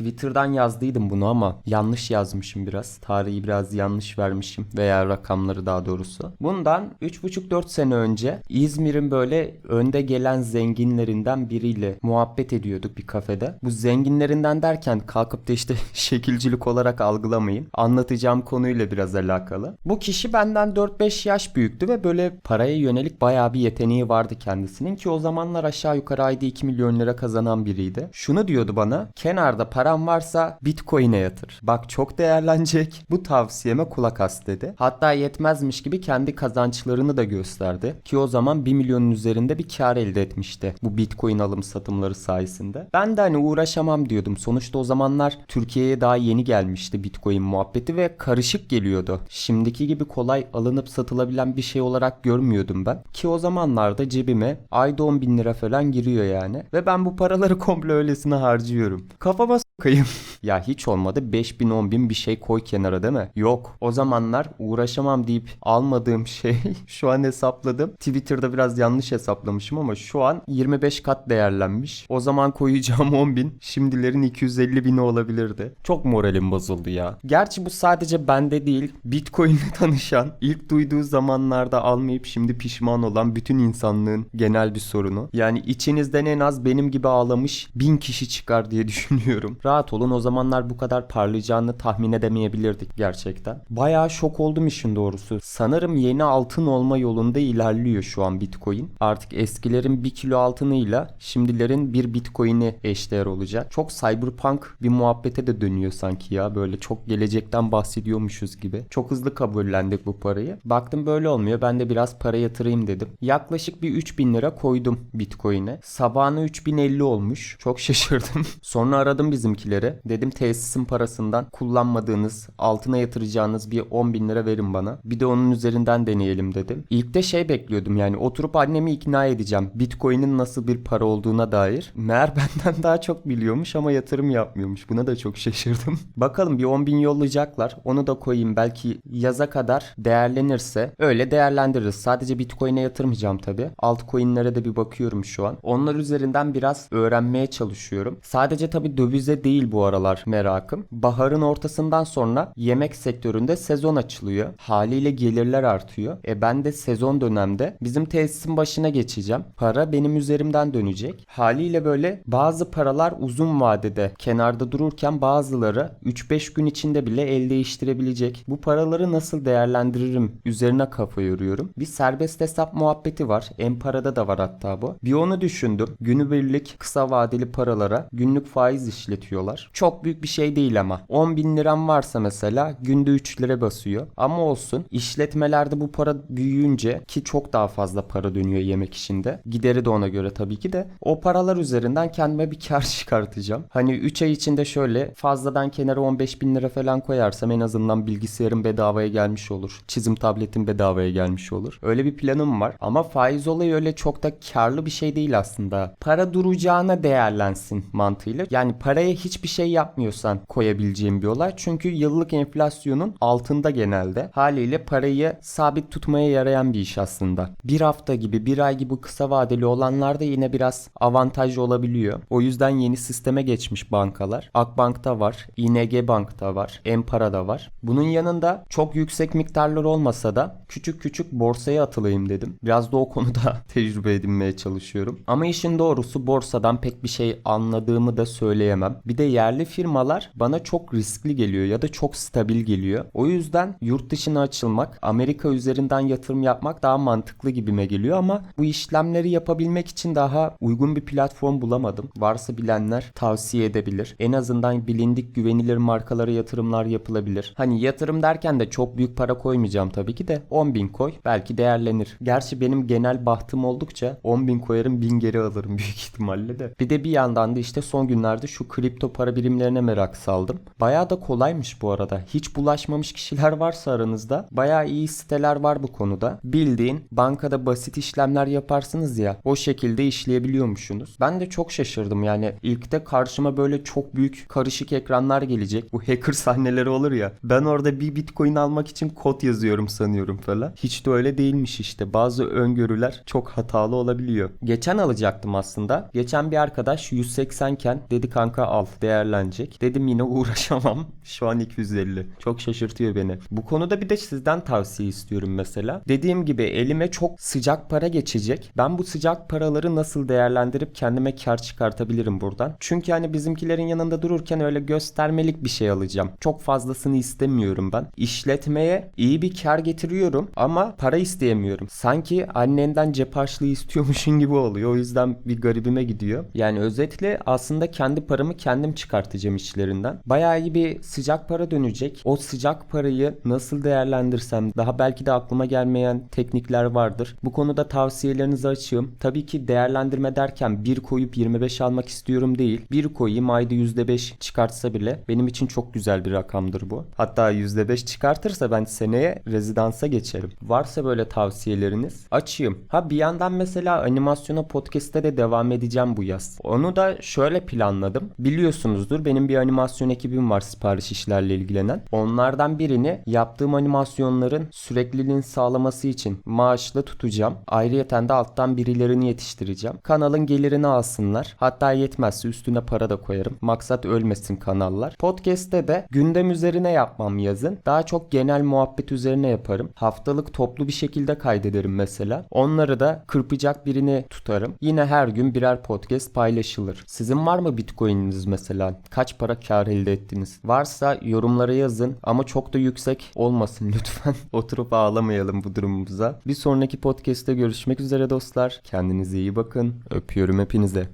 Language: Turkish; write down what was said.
Twitter'dan yazdıydım bunu ama yanlış yazmışım biraz. Tarihi biraz yanlış vermişim veya rakamları daha doğrusu. Bundan 3,5-4 sene önce İzmir'in böyle önde gelen zenginlerinden biriyle muhabbet ediyorduk bir kafede. Bu zenginlerinden derken kalkıp da işte şekilcilik olarak algılamayın. Anlatacağım konuyla biraz alakalı. Bu kişi benden 4-5 yaş büyüktü ve böyle paraya yönelik bayağı bir yeteneği vardı kendisinin ki o zamanlar aşağı yukarı ayda 2 milyon lira kazanan biriydi. Şunu diyordu bana kenarda param varsa bitcoin'e yatır. Bak çok değerlenecek. Bu tavsiyeme kulak as dedi. Hatta yetmezmiş gibi kendi kazançlarını da gösterdi. Ki o zaman 1 milyonun üzerinde bir kar elde etmişti. Bu bitcoin alım satımları sayesinde. Ben de hani uğraşamam diyordum. Sonuçta o zamanlar Türkiye'ye daha yeni gelmişti bitcoin muhabbeti ve karışık geliyordu. Şimdiki gibi kolay alınıp satılabilen bir şey olarak görmüyordum ben. Ki o zamanlarda cebime ayda 10 bin lira falan giriyor yani. Ve ben bu paraları komple öylesine harcıyorum. Kafama sokayım. ya hiç olmadı 5 bin 10 bin bir şey koy kenara değil mi? Yok. O zamanlar uğraşamam deyip almadığım şey şu an hesapladım. Twitter'da biraz yanlış hesaplamışım ama şu an 25 kat değerlenmiş. O zaman koyacağım 10 bin şimdilerin 250 bini olabilirdi. Çok moralim bozuldu ya. Gerçi bu sadece bende değil. Bitcoin'le tanışan, ilk duyduğu zamanlarda almayıp şimdi pişman olan bütün insanlığın genel bir sorunu. Yani içinizden en az benim gibi ağlamış bin kişi çıkar diye düşünüyorum. Rahat olun o zamanlar bu kadar parlayacağını tahmin edemeyebilirdik gerçekten. Bayağı şok oldum işin doğrusu. Sanırım yeni altın olma yolunda ilerliyor şu an Bitcoin. Artık eskilerin bir kilo altınıyla şimdilerin bir Bitcoin'i eşdeğer olacak. Çok cyberpunk bir muhabbete de dönüyor sanki ya. Böyle çok gelecekten bahsediyormuşuz gibi. Çok hızlı kabullendik bu parayı. Baktım böyle olmuyor. Ben de biraz para yatırayım dedim. Yaklaşık bir 3000 lira koydum Bitcoin'e. Sabahına 3050 olmuş. Çok şaşırdım. Sonra aradım bizimkileri. Dedim tesisin parasından kullanmadığınız, altına yatıracağınız bir 10 bin lira verin bana. Bir de onun üzerinden deneyelim dedim. İlk de şey bekliyordum yani oturup annemi ikna edeceğim. Bitcoin'in nasıl bir para olduğuna dair. Meğer benden daha çok biliyormuş ama yatırım yapmıyormuş. Buna da çok şaşırdım. Bakalım bir 10 bin yollayacaklar. Onu da koyayım. Belki yaza kadar değerlenirse öyle değerlendiririz. Sadece Bitcoin'e yatırmayacağım tabi. Altcoin'lere de bir bakıyorum şu an. Onlar üzerinden biraz öğrenmeye çalışıyorum. Sadece tabi dövize değil bu aralar merakım. Baharın ortasından sonra yemek sektöründe sezon açılıyor. Haliyle gelirler artıyor. E ben de sezon dönemde bizim tesisin başına geçeceğim. Para benim üzerimden dönecek. Haliyle böyle bazı paralar uzun vadede kenarda dururken bazıları 3-5 gün içinde bile el değiştirebilecek. Bu paraları nasıl değerlendiririm üzerine kafa yoruyorum. Bir serbest hesap muhabbeti var. Empara'da da var hatta bu. Bir onu düşündüm. Günübirlik kısa vadeli paralara günlük faiz işletiyorlar. Çok büyük bir şey değil ama. 10 bin liram varsa mesela günde 3 lira basıyor. Ama olsun işletmelerde bu para büyüyünce ki çok daha fazla para dönüyor yemek işinde. Gideri de ona göre tabii ki de. O paralar üzerinden kendime bir kar çıkartacağım. Hani 3 ay içinde şöyle fazladan kenara 15 bin lira falan koyarsam en azından bilgisayarım bedavaya gelmiş olur. Çizim tabletim bedavaya gelmiş olur. Öyle bir planım var. Ama faiz olayı öyle çok da karlı bir şey değil aslında. Para duracağına değerlensin mantığıyla. Yani paraya hiçbir şey yapmıyorsan koyabileceğim bir olay. Çünkü yıllık enflasyonun altında genelde. Haliyle parayı sabit tutmaya yarayan bir iş aslında. Bir hafta gibi bir ay gibi kısa vadeli olanlarda yine biraz avantajlı olabiliyor. O yüzden yeni sisteme geçmiş bankalar. Akbank'ta var, ING Bank'ta var, Empara'da var. Bunun yanında çok yüksek miktarlar olmasa da küçük küçük borsaya atılayım dedim. Biraz da o konuda tecrübe edinmeye çalışıyorum. Ama işin doğrusu borsadan pek bir şey anladığımı da söyleyemem. Bir de yerli firmalar bana çok riskli geliyor ya da çok stabil geliyor. O yüzden yurt dışına açılmak, Amerika üzerinden yatırım yapmak daha mantıklı gibime geliyor ama bu işlemleri yapabilmek için daha uygun bir platform bulamadım. Varsa bilenler tavsiye edebilir. En azından bilindik güvenilir markalara yatırımlar yapılabilir. Hani yatırım derken de çok büyük para koymayacağım tabii ki de 10 bin koy belki değerlenir. Gerçi benim genel bahtım oldukça 10 bin koyarım bin geri alırım büyük ihtimalle de. Bir de bir yandan da işte son günlerde şu kripto para birimlerine merak saldım. Bayağı da kolaymış bu arada. Hiç bulaşmamış kişiler varsa aranızda bayağı iyi siteler var bu konuda. Bildiğin bankada basit işlemler yaparsınız ya o şekilde işleyebiliyormuşsunuz. Ben de çok şaşırdım yani ilkte karşıma böyle çok büyük karışık ekranlar gelecek. Bu hacker sahneleri olur ya. Ben orada bir bitcoin almak için kod yazıyorum sanıyorum falan. Hiç de öyle değilmiş işte. Bazı öngörüler çok hatalı olabiliyor. Geçen alacaktım aslında. Geçen bir arkadaş 180 iken dedi kanka al değerlenecek. Dedim yine uğraşamam. Şu an 250. Çok şaşırtıyor beni. Bu konuda bir de sizden tavsiye istiyorum mesela. Dediğim gibi elime çok sıcak para geçecek. Ben bu sıcak paraları nasıl değerlendirip kendime kar çıkartabilirim buradan? Çünkü hani bizimkilerin yanında dururken öyle göstermelik bir şey alacağım. Çok fazlasını istemiyorum ben. İşletmeye iyi bir kar getiriyorum ama para isteyemiyorum. Sanki annenden cep harçlığı istiyormuşun gibi oluyor. O yüzden bir garibime gidiyor. Yani özetle aslında kendi paramı kendim çıkartacağım içlerinden. Bayağı iyi bir sıcak para dönecek. O sıcak parayı nasıl değerlendirsem daha belki de aklıma gelmeyen teknikler vardır. Bu konuda tavsiyelerinizi açığım. Tabii ki değerlendirme derken bir koyup 25 almak istiyorum değil. Bir koyayım ayda %5 çıkartsa bile benim için çok güzel bir rakamdır bu. Hatta %5 çıkartırsa ben seneye rezidansa geçerim. Varsa böyle tavsiyeleriniz açayım. Ha bir yandan mesela animasyona podcast'te de devam edeceğim bu yaz. Onu da şöyle planladım. Biliyorsunuzdur benim bir animasyon ekibim var sipariş işlerle ilgilenen. Onlardan birini yaptığım animasyonların sürekliliğini sağlaması için maaşlı tutacağım. Ayrıyeten de alttan birilerini yetiştireceğim. Kanalın gelirini alsınlar. Hatta yetmezse üstüne para da koyarım. Maksat ölmesin kanallar. Podcast'te de gündem üzerine yapmam yazın. Daha çok genel muhabbet üzerine yaparım. Haftalık toplu bir şekilde kaydederim mesela. Onları da kırpacak birini tutarım. Yine her gün birer podcast paylaşılır. Sizin var mı Bitcoin'iniz mesela? Kaç para kar elde ettiniz? Varsa yorumlara yazın ama çok da yüksek olmasın lütfen. Oturup ağlamayalım bu durumumuza. Bir sonraki podcast'te görüşmek üzere dostlar. Kendinize iyi bakın. Öpüyorum hepinize.